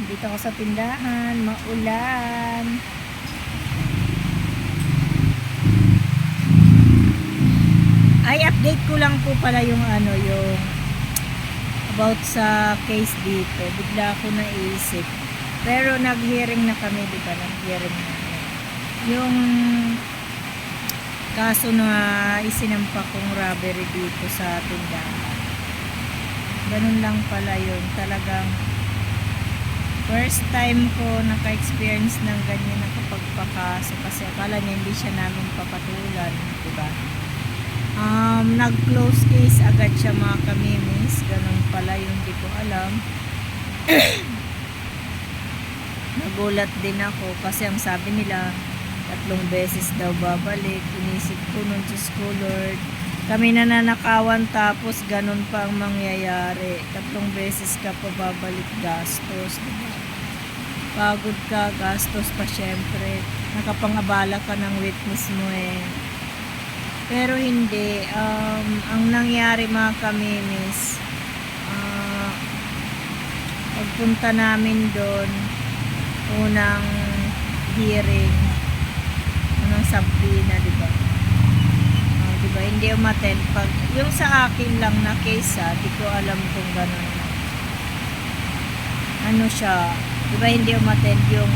Dito ako sa tindahan, maulan. Ay, update ko lang po pala yung ano, yung about sa case dito. Bigla ako naisip. Pero nag-hearing na kami, di ba? Nag-hearing na. Yung kaso na isinampa kong robbery dito sa tindahan. Ganun lang pala yun. Talagang first time ko naka-experience ng ganyan na kapagpakaso kasi akala niya hindi siya namin papatulan, di ba? Um, nag-close case agad siya mga kamimis. Ganun pala yung hindi ko alam. Nagulat din ako kasi ang sabi nila tatlong beses daw babalik. Inisip ko nun, Diyos ko Lord. Kami nananakawan tapos ganun pa ang mangyayari. Tatlong beses ka pa babalik gastos. Diba? Pagod ka, gastos pa syempre. Nakapangabala ka ng witness mo eh. Pero hindi. Um, ang nangyari mga kamimis, ah, pagpunta namin doon, unang hearing, unang sampina, di ba? Hindi umattend. Pag, yung sa akin lang na case, ah, di ko alam kung gano'n. Ano siya, di ba hindi umattend yung,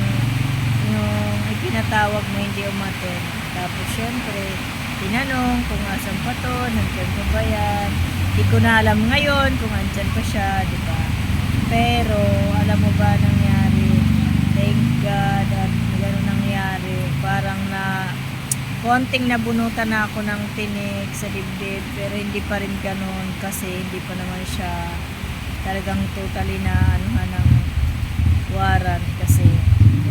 yung ipinatawag mo hindi umattend. Tapos syempre, tinanong kung asan pa to, nandyan pa ba yan. Di ko na alam ngayon kung andyan pa siya, di ba? Pero, alam mo ba nangyari? Thank God at gano'n nangyari. Parang na, konting nabunutan na ako ng tinik sa dibdib, pero hindi pa rin gano'n kasi hindi pa naman siya talagang totally na anuhan ng warrant kasi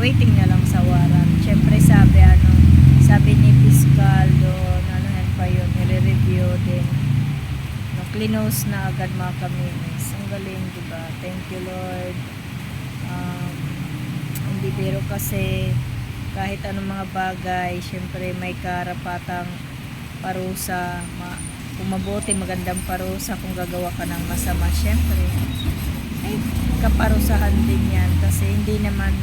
waiting na lang sa warrant. Siyempre sabi ano, sabi ni Fiscal doon, ano yan pa yun, nire-review din. No, clinose na agad mga kaminis. Ang galing, di ba? Thank you Lord. Um, hindi biro kasi kahit anong mga bagay, syempre may karapatang parusa, ma kung mabuti magandang parusa kung gagawa ka ng masama, syempre ay kaparusahan din yan. Kasi hindi naman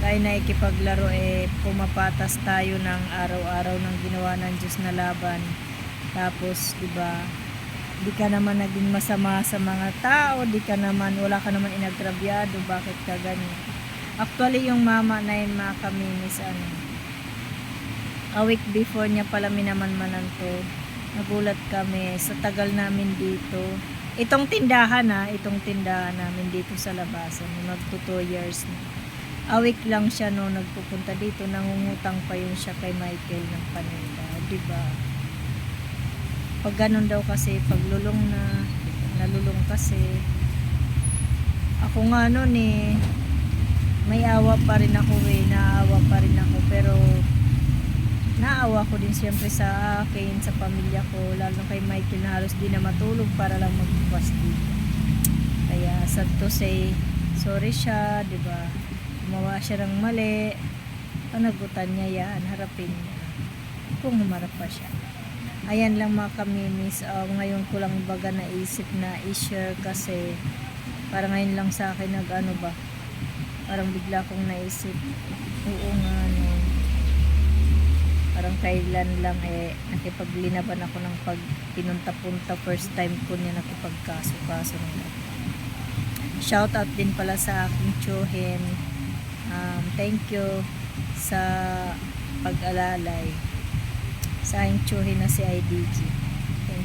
tayo na ikipaglaro eh pumapatas tayo ng araw-araw ng ginawa ng Diyos na laban. Tapos di ba di ka naman naging masama sa mga tao di ka naman wala ka naman inagrabyado bakit ka ganyan actually yung mama na yun mga kaminis ano a week before niya pala minamanmanan to nagulat kami sa tagal namin dito. Itong tindahan ha itong tindahan namin dito sa labasan magto 2 years na. A week lang siya no nagpupunta dito nangungutang pa yun siya kay Michael ng paninda di ba? Pag ganun daw kasi paglulong na nalulong kasi. Ako nga nun eh may awa pa rin ako eh naawa pa rin ako pero naawa ko din siyempre sa akin, sa pamilya ko, lalo kay Michael na halos di na matulog para lang magbukas dito. Kaya sad to say, sorry siya, di ba? Gumawa siya ng mali, panagutan niya yan, harapin niya. Kung humarap pa siya. Ayan lang mga kamimis, uh, ngayon ko lang baga naisip na i-share kasi para ngayon lang sa akin nag ano ba, parang bigla kong naisip, oo nga no, parang kailan lang eh nakipaglinaban ako ng pag pinunta-punta first time ko niya nakipagkaso-kaso shout out din pala sa aking tsuhin um, thank you sa pag-alalay sa aking tsuhin na si IDG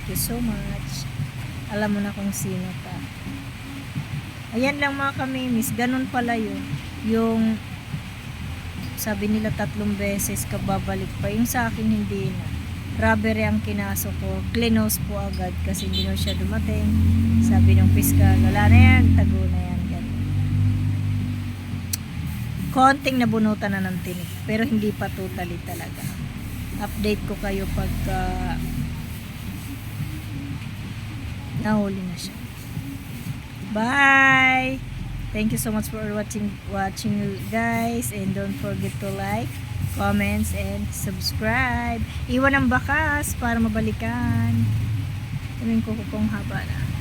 thank you so much. Alam mo na kung sino ka ayan lang mga kamimis ganun pala yun. Yung sabi nila tatlong beses ka babalik pa yung sa akin hindi na. Robbery ang kinaso ko cleanose po agad kasi hindi na siya dumating. Sabi ng piskal wala na yan tago na yan ganun. konting nabunutan na ng tinik pero hindi pa totally talaga. Update ko kayo pagka nahuli na siya bye Thank you so much for watching watching guys and don't forget to like, comments and subscribe. Iwan ang bakas para mabalikan. Tingin ko kung haba na.